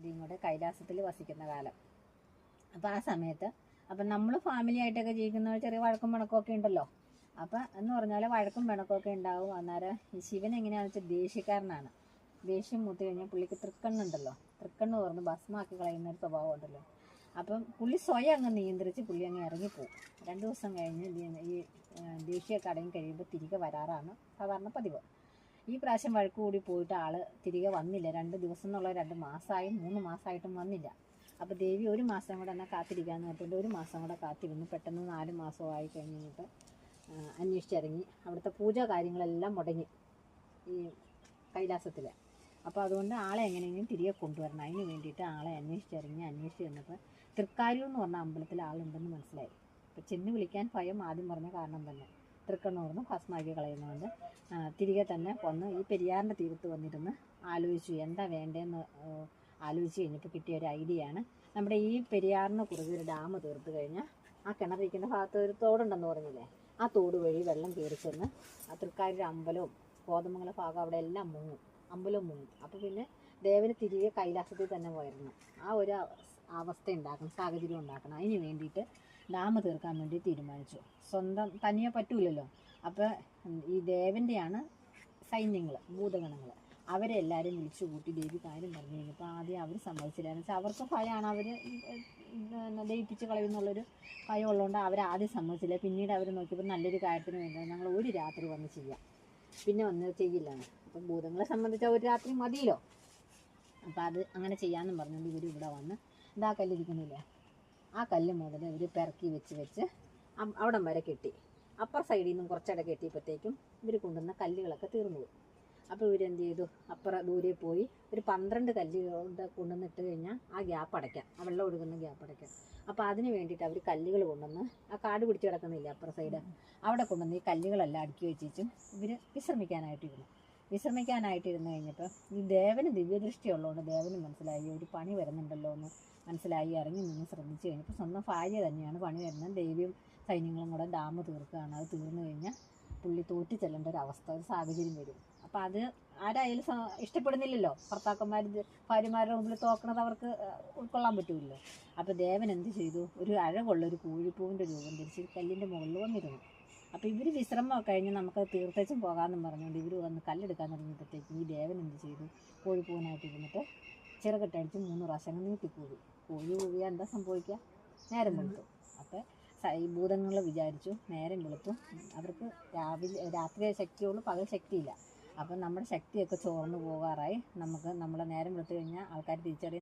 പാർവതിയും കൂടെ കൈലാസത്തിൽ വസിക്കുന്ന കാലം. അപ്പോൾ ആ സമയത്ത് അപ്പം നമ്മൾ ഫാമിലി ആയിട്ടൊക്കെ ജീവിക്കുന്ന ചെറിയ വഴക്കും പിണക്കമൊക്കെ ഉണ്ടല്ലോ. അപ്പം എന്ന് പറഞ്ഞാൽ വഴക്കും പിണക്കമൊക്കെ ഉണ്ടാവും. അന്നേരം ശിവൻ എങ്ങനെയാണെന്ന് വെച്ചാൽ ദേഷ്യക്കാരനാണ്. ദേഷ്യം മൂത്തി കഴിഞ്ഞാൽ പുള്ളിക്ക് തൃക്കണ്ണുണ്ടല്ലോ തൃക്കണ്ണ് തുറന്ന് ഭസ്മാക്കി കളയുന്ന ഒരു സ്വഭാവം ഉണ്ടല്ലോ. അപ്പം പുള്ളി സ്വയം അങ്ങ് നിയന്ത്രിച്ച് പുള്ളി അങ്ങ് ഇറങ്ങിപ്പോവും. രണ്ട് ദിവസം കഴിഞ്ഞ് ഈ ദേഷ്യമൊക്കെ അടങ്ങി കഴിയുമ്പോൾ തിരികെ വരാറാണ് സാധാരണ പതിവ്. ഈ പ്രാവശ്യം വഴക്ക് കൂടി പോയിട്ട് ആൾ തിരികെ വന്നില്ല. രണ്ട് ദിവസം എന്നുള്ള രണ്ട് മാസമായി മൂന്ന് മാസമായിട്ടും വന്നില്ല. അപ്പോൾ ദേവി ഒരു മാസം കൂടെ എന്നാൽ കാത്തിരിക്കാന്ന് പറഞ്ഞിട്ട് ഒരു മാസം കൂടെ കാത്തിരുന്നു. പെട്ടെന്ന് നാല് മാസമായി കഴിഞ്ഞിട്ട് അന്വേഷിച്ചിറങ്ങി. അവിടുത്തെ പൂജ കാര്യങ്ങളെല്ലാം മുടങ്ങി ഈ കൈലാസത്തിൽ അപ്പോൾ അതുകൊണ്ട് ആളെ എങ്ങനെയെങ്കിലും തിരികെ കൊണ്ടുവരണം. അതിന് വേണ്ടിയിട്ട് ആളെ അന്വേഷിച്ചിറങ്ങി അന്വേഷിച്ച് ചെന്നപ്പോൾ തൃക്കാരൂർ എന്ന് പറഞ്ഞ അമ്പലത്തിൽ ആളുണ്ടെന്ന് മനസ്സിലായി. അപ്പോൾ ചെന്ന് വിളിക്കാൻ ഭയം ആദ്യം പറഞ്ഞ കാരണം തന്നെ. തൃക്കണ്ണൂർന്ന് ഭസ്മാക്കി കളയുന്നുണ്ട് തിരികെ തന്നെ വന്ന് ഈ പെരിയാറിന്റെ തീരത്ത് വന്നിരുന്ന് ആലോചിച്ചു. എന്താ വേണ്ടതെന്ന് ആലോചിച്ച് കഴിഞ്ഞപ്പോൾ കിട്ടിയ ഒരു ഐഡിയ ആണ് നമ്മുടെ ഈ പെരിയാറിന് കുറുകെ ഒരു ഡാം തീർത്ത് കഴിഞ്ഞാൽ ആ കിണറിരിക്കുന്ന ഭാഗത്ത് ഒരു തോടുണ്ടെന്ന് പറഞ്ഞില്ലേ? ആ തോട് വഴി വെള്ളം കയറി ചെന്ന് ആ തൃക്കാരിയുടെ അമ്പലവും കോതമംഗല ഭാഗം അവിടെ എല്ലാം മുങ്ങും. അമ്പലവും മുങ്ങും. അപ്പോൾ പിന്നെ ദേവന് തിരികെ കൈലാസത്തിൽ തന്നെ പോയിരുന്നു. ആ ഒരു അവസ്ഥ ഉണ്ടാക്കണം സാഹചര്യം ഉണ്ടാക്കണം അതിന് വേണ്ടിയിട്ട് ഡാം തീർക്കാൻ വേണ്ടി തീരുമാനിച്ചു. സ്വന്തം തനിയെ പറ്റൂലല്ലോ. അപ്പോൾ ഈ ദേവന്റെയാണ് സൈന്യങ്ങൾ ഭൂതഗണങ്ങൾ അവരെ എല്ലാവരും വിളിച്ചു കൂട്ടി ദേവി കാര്യം പറഞ്ഞു കഴിഞ്ഞപ്പോൾ ആദ്യം അവർ സമ്മതിച്ചില്ലാന്ന് വെച്ചാൽ അവർക്ക് ഭയമാണ് അവർ ദയിപ്പിച്ച് കളയുന്നുള്ളൊരു ഭയം ഉള്ളതുകൊണ്ട് അവർ ആദ്യം സമ്മതിച്ചില്ല. പിന്നീട് അവർ നോക്കിയപ്പോൾ നല്ലൊരു കാര്യത്തിന് വേണ്ടി ഞങ്ങൾ ഒരു രാത്രി വന്ന് ചെയ്യാം. പിന്നെ വന്ന് ചെയ്യില്ലാണ് അപ്പം ഭൂതങ്ങളെ സംബന്ധിച്ച് ഒരു രാത്രി മതിയല്ലോ. അപ്പോൾ അത് അങ്ങനെ ചെയ്യാമെന്നും പറഞ്ഞുകൊണ്ട് ഇവർ ഇവിടെ വന്ന് ഇതാ കല്ലിരിക്കുന്നില്ലേ? ആ കല്ല് മുതൽ ഇവർ പെറക്കി വെച്ച് വെച്ച് അവിടം വരെ കെട്ടി. അപ്പർ സൈഡിൽ നിന്നും കുറച്ചിടെ കെട്ടിയപ്പോഴത്തേക്കും ഇവർ കൊണ്ടുവന്ന കല്ലുകളൊക്കെ തീർന്നു പോയി. അപ്പോൾ ഇവരെന്ത് ചെയ്തു? അപ്പുറ ദൂരെ പോയി ഒരു പന്ത്രണ്ട് കല്ലുകൊണ്ട് കൊണ്ടുവന്നിട്ട് കഴിഞ്ഞാൽ ആ ഗ്യാപ്പ് അടയ്ക്കാം. ആ വെള്ളം ഒഴുകുന്ന ഗ്യാപ്പ് അടയ്ക്കാം. അപ്പോൾ അതിന് വേണ്ടിയിട്ട് അവർ കല്ലുകൾ കൊണ്ടുവന്ന് ആ കാട് പിടിച്ച് കിടക്കുന്നില്ല അപ്പുറ സൈഡ്? അവിടെ കൊണ്ടുവന്ന് ഈ കല്ലുകളെല്ലാം അടുക്കി വെച്ചിട്ടും ഇവർ വിശ്രമിക്കാനായിട്ടിരുന്നു വിശ്രമിക്കാനായിട്ടിരുന്നു കഴിഞ്ഞപ്പോൾ ഈ ദേവന് ദിവ്യദൃഷ്ടി ഉള്ളതുകൊണ്ട് ദേവന് മനസ്സിലായി ഒരു പണി വരുന്നുണ്ടല്ലോ എന്ന് മനസ്സിലായി ഇറങ്ങി നിന്ന് ശ്രദ്ധിച്ചു കഴിഞ്ഞപ്പോൾ സ്വന്തം ഭാര്യ തന്നെയാണ് പണി വരുന്നത് ദേവിയും സൈന്യങ്ങളും കൂടെ ഡാം തീർക്കുകയാണ്. അത് തീർന്നു കഴിഞ്ഞാൽ പുള്ളി തോറ്റു ചെല്ലേണ്ട ഒരു അവസ്ഥ ഒരു സാഹചര്യം വരും. അപ്പോൾ അത് ആരായാലും ഇഷ്ടപ്പെടുന്നില്ലല്ലോ. ഭർത്താക്കന്മാർ ഭാര്യമാരുടെ മുമ്പിൽ തോക്കണത് അവർക്ക് ഉൾക്കൊള്ളാൻ പറ്റുമല്ലോ അപ്പോൾ ദേവൻ എന്ത് ചെയ്തു? ഒരു അഴകുള്ള ഒരു കോഴിപ്പൂവിന്റെ രൂപം ധരിച്ച് കല്ലിന്റെ മുകളിൽ വന്നിരുന്നു. അപ്പോൾ ഇവർ വിശ്രമം കഴിഞ്ഞ് നമുക്ക് തീർത്തേച്ചും പോകാമെന്നും പറഞ്ഞുകൊണ്ട് ഇവർ വന്ന് കല്ലെടുക്കാൻ തുടങ്ങിയപ്പോഴത്തേക്കും ഈ ദേവൻ എന്ത് ചെയ്തു? കോഴിപ്പൂവിനായിട്ട് ഇരുന്നിട്ട് ചിറകിട്ടടിച്ച് മൂന്ന് പ്രാവശ്യം അങ്ങ് നീട്ടിക്കൂവി കോഴി കൂവിയാൽ എന്താ സംഭവിക്കുക നേരം വെളുത്തു. അപ്പോൾ ഈ ഭൂതങ്ങൾ വിചാരിച്ചു നേരം വെളുത്തു. അവർക്ക് രാവിലെ രാത്രി ശക്തിയുള്ളൂ പകൽ ശക്തിയില്ല. അപ്പം നമ്മുടെ ശക്തിയൊക്കെ ചോർന്നു പോകാറായി. നമുക്ക് നമ്മളെ നേരം വെളുത്തു കഴിഞ്ഞാൽ ആൾക്കാർ തിരിച്ചറിയും